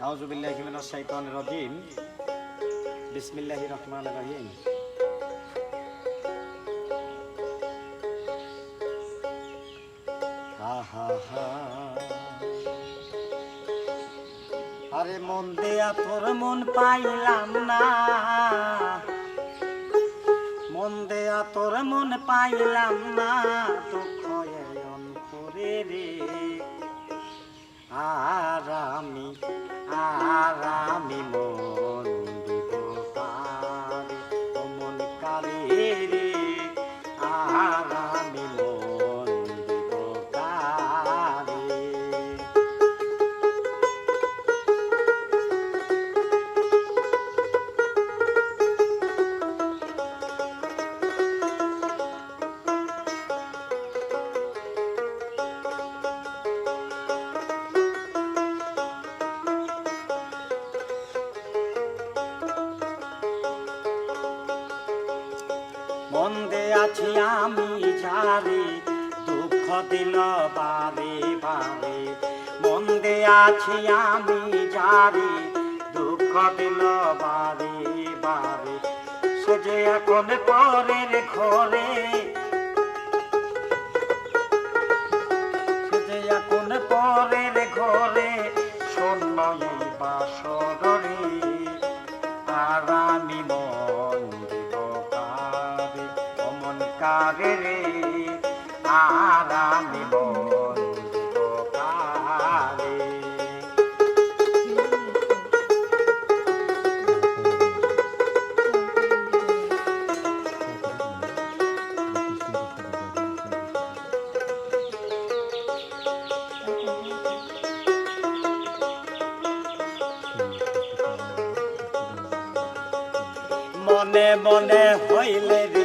আউজুবিল্লাহি বিসমিল্লাহির রহমানির রহিম হা হা হা আরে মন দেয়া তোর মন পাইলাম না। মন দেয়া তোর মন পাইলাম না। রে। আর আমি মন্দে আছি আমি যারে, দুঃখ দিল বারে বারে। মন্দে আছি আমি যারে, দুঃখ দিল বারে বারে। সে যে এখন পরের ঘরে। সে যে এখন পরের ঘরে। শূন্য বাসরে অমন কারে রে আর আমি মন মনে হইলে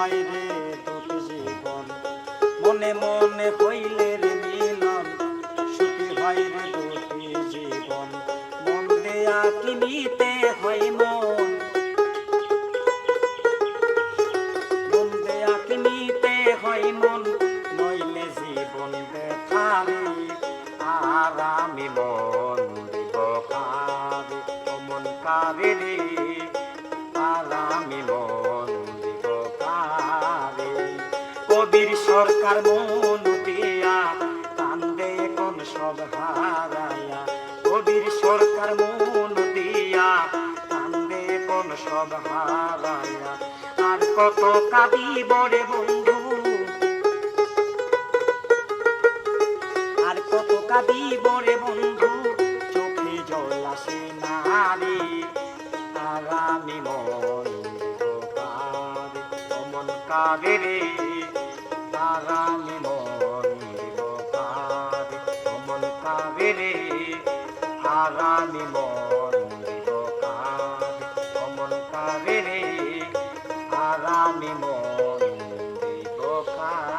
হয় মনে হয় রে দুটি জীবন। মন দেয়া কিনিতে হয় মন? মন দেয়া কিনিতে কবির সরকার মন দিয়া কান্দে কোন সব হারায়া কবির সরকার মন দিয়া কান্দে কোন সব হারায়া আর কত কাঁদিব রে বন্ধু। আর কত কাঁদিব রে বন্ধু। চোখে জল আসে না রে। আর আমি মন রে রানী মনিব কারে অমন কাবেরে আরানি মনিব কারে অমন কাবেরে আরানি মনিব কারে